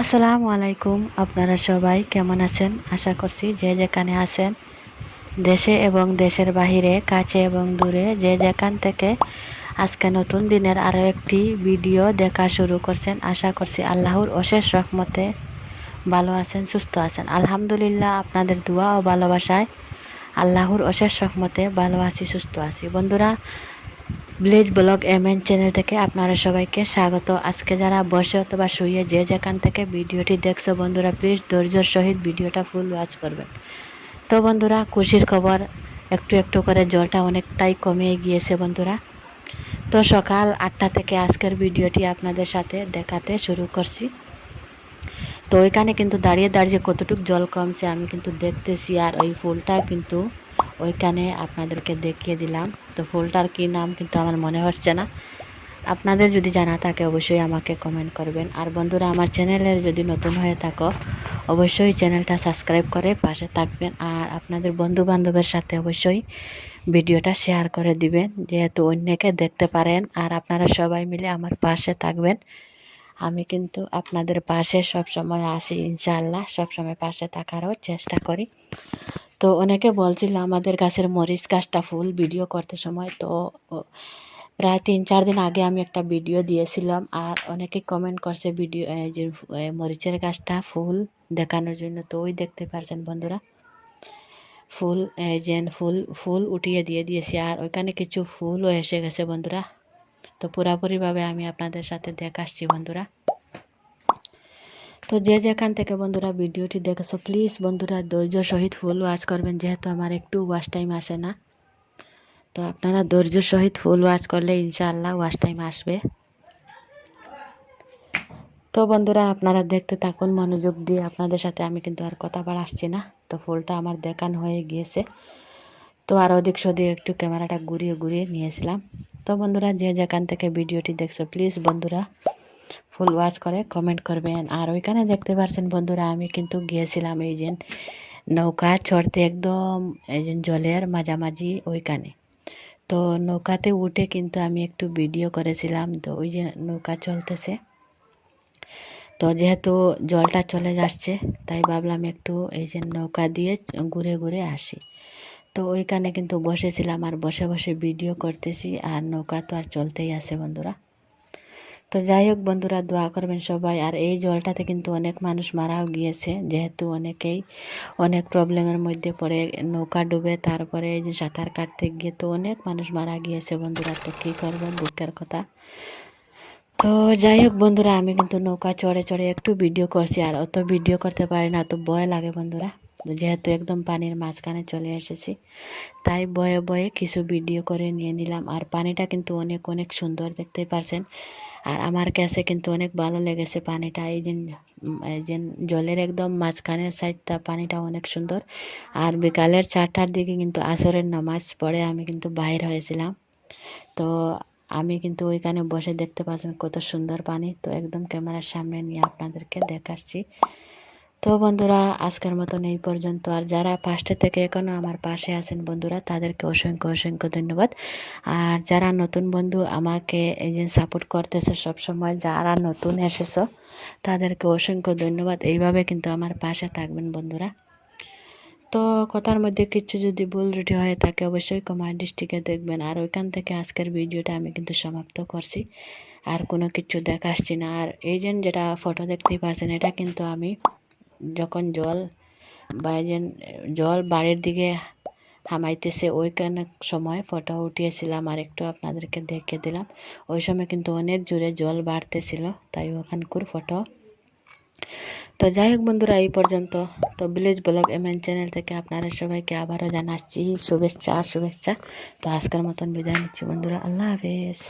আসসালামু আলাইকুম, আপনারা সবাই কেমন আছেন? আশা করছি যে যেখানে আছেন, দেশে এবং দেশের বাহিরে, কাছে এবং দূরে, যে যেখান থেকে আজকে নতুন দিনের আরও একটি ভিডিও দেখা শুরু করছেন, আশা করছি আল্লাহর অশেষ রহমতে ভালো আছেন, সুস্থ আছেন। আলহামদুলিল্লাহ, আপনাদের দোয়া ও ভালোবাসায় আল্লাহর অশেষ রহমতে ভালো আছি, সুস্থ আছি। বন্ধুরা village blog M N channel থেকে আপনারা সবাইকে স্বাগত। আজকে যারা বসে অথবা শুয়ে যে যেখান থেকে ভিডিওটি দেখছ বন্ধুরা প্লিজ ধৈর্যর সহিত ভিডিওটা ফুল ওয়াচ করবেন। তো বন্ধুরা, খুশির খবর, একটু একটু করে জলটা অনেকটাই কমে গিয়েছে বন্ধুরা। তো সকাল আটটা থেকে আজকের ভিডিওটি আপনাদের সাথে দেখাতে শুরু করছি। তো ওইখানে কিন্তু দাঁড়িয়ে দাঁড়িয়ে কতটুকু জল কমছে আমি কিন্তু দেখতেছি আর ওই ফুলটা কিন্তু ওইখানে আপনাদেরকে দেখিয়ে দিলাম। তো ফুলটার কি নাম কিন্তু আমার মনে হচ্ছে না। আপনাদের যদি জানা থাকে অবশ্যই আমাকে কমেন্ট করবেন। আর বন্ধুরা, আমার চ্যানেলের যদি নতুন হয়ে থাকো, অবশ্যই চ্যানেলটা সাবস্ক্রাইব করে পাশে থাকবেন। আর আপনাদের বন্ধু বান্ধবের সাথে অবশ্যই ভিডিওটা শেয়ার করে দিবেন, যেহেতু অন্যকে দেখতে পারেন। আর আপনারা সবাই মিলে আমার পাশে থাকবেন। আমি কিন্তু আপনাদের পাশে সব সময় আসি, ইনশাআল্লাহ। সব সময় পাশে থাকারও চেষ্টা করি। তো অনেকে বলছিল আমাদের গাছের মরিচ, গাছটা ফুল ভিডিও করতে সময়। তো প্রায় তিন চার দিন আগে আমি একটা ভিডিও দিয়েছিলাম আর অনেকে কমেন্ট করছে ভিডিও যে মরিচের গাছটা ফুল দেখানোর জন্য। তো ওই দেখতে পারছেন বন্ধুরা, ফুল যে ফুল ফুল উঠিয়ে দিয়ে দিয়েছি আর ওইখানে কিছু ফুলও এসে গেছে বন্ধুরা। তো পুরাপুরিভাবে আমি আপনাদের সাথে দেখাচ্ছি বন্ধুরা। তো যে যেখান থেকে বন্ধুরা ভিডিওটি দেখেছ প্লিজ বন্ধুরা ধৈর্য সহিত ফুল ওয়াচ করবেন, যেহেতু আমার একটু ওয়াচ টাইম আসে না। তো আপনারা ধৈর্য সহিত ফুল ওয়াচ করলে ইনশাআল্লাহ ওয়াচ টাইম আসবে। তো বন্ধুরা, আপনারা দেখতে থাকুন মনোযোগ দিয়ে, আপনাদের সাথে আমি কিন্তু আর কথা বার আসছি না। তো ফুলটা আমার দেখান হয়ে গিয়েছে। তো আর ওদিক সদিক একটু ক্যামেরাটা ঘুরিয়ে ঘুরিয়ে নিয়েছিলাম। তো বন্ধুরা, যে যেখান থেকে ভিডিওটি দেখছ প্লিজ বন্ধুরা ফুল ওয়াচ করে কমেন্ট করবেন। আর ওইখানে দেখতে পারছেন বন্ধুরা, আমি কিন্তু গিয়েছিলাম এই যে নৌকা চড়তে একদম, এই যে জলের মাঝামাঝি ওইখানে। তো নৌকাতে উঠে কিন্তু আমি একটু ভিডিও করেছিলাম, তো ওই যে নৌকা চলতেছে। তো যেহেতু জলটা চলে যাচ্ছে, তাই ভাবলাম একটু এই যে নৌকা দিয়ে ঘুরে ঘুরে আসি। তো ওইখানে কিন্তু বসেছিলাম আর বসে বসে ভিডিও করতেছি, আর নৌকা তো আর চলতেই আছে বন্ধুরা। তো যাই হোক বন্ধুরা, দোয়া করবেন সবাই। আর এই জলটাতে কিন্তু অনেক মানুষ মারাও গিয়েছে, যেহেতু অনেকেই অনেক প্রবলেমের মধ্যে পড়ে, নৌকা ডুবে তারপরে এই যে সাঁতার কাটতে গিয়ে তো অনেক মানুষ মারা গিয়েছে বন্ধুরা। তো কী করবেন? দুঃখের কথা। তো যাই হোক বন্ধুরা, আমি কিন্তু নৌকা চড়ে চড়ে একটু ভিডিও করছি, আর অত ভিডিও করতে পারি না, তো ভয় লাগে বন্ধুরা। যেহেতু একদম পানির মাঝখানে চলে এসেছি, তাই বয়ে বয়ে কিছু ভিডিও করে নিয়ে নিলাম। আর পানিটা কিন্তু অনেক অনেক সুন্দর দেখতে পারছেন। আর আমার কাছে কিন্তু অনেক ভালো লেগেছে পানিটা। এই যে এই যে জলের একদম মাঝখানের সাইডটা পানিটা অনেক সুন্দর। আর বিকালের চারটার দিকে কিন্তু আসরের নামাজ পড়ে আমি কিন্তু বাইর হয়েছিলাম। তো আমি কিন্তু ওইখানে বসে দেখতে পাচ্ছেন কত সুন্দর পানি। তো একদম ক্যামেরার সামনে নিয়ে আপনাদেরকে দেখাচ্ছি। তো বন্ধুরা, আজকের মতন এই পর্যন্ত। আর যারা পাশে থেকে এখনও আমার পাশে আছেন বন্ধুরা, তাদেরকে অসংখ্য অসংখ্য ধন্যবাদ। আর যারা নতুন বন্ধু আমাকে এই যে সাপোর্ট করতেছে সবসময়, যারা নতুন এসেছ, তাদেরকে অসংখ্য ধন্যবাদ। এইভাবে কিন্তু আমার পাশে থাকবেন বন্ধুরা। তো কথার মধ্যে কিছু যদি ভুল রুটি হয়ে থাকে, অবশ্যই কমার ডিস্ট্রিক্টে দেখবেন। আর ওইখান থেকে আজকের ভিডিওটা আমি কিন্তু সমাপ্ত করছি। আর কোনো কিছু দেখাচ্ছি না। আর এই যেটা ফটো দেখতেই পারছেন, এটা কিন্তু আমি যখন জল বা জল বাড়ির দিকে হামাইতেছে ওইখানে সময় ফটো উঠিয়েছিলাম আর একটু আপনাদেরকে দেখে দিলাম। ওই সময় কিন্তু অনেক জোরে জল বাড়তেছিল, তাই ওখানকার ফটো। তো যাই হোক বন্ধুরা, এই পর্যন্ত। তো ভিলেজ ব্লগ এমএন চ্যানেল থেকে আপনারা সবাইকে আবারও জানাচ্ছি শুভেচ্ছা শুভেচ্ছা। তো আজকের মতন বিদায় নিচ্ছি বন্ধুরা, আল্লাহ হাফেজ।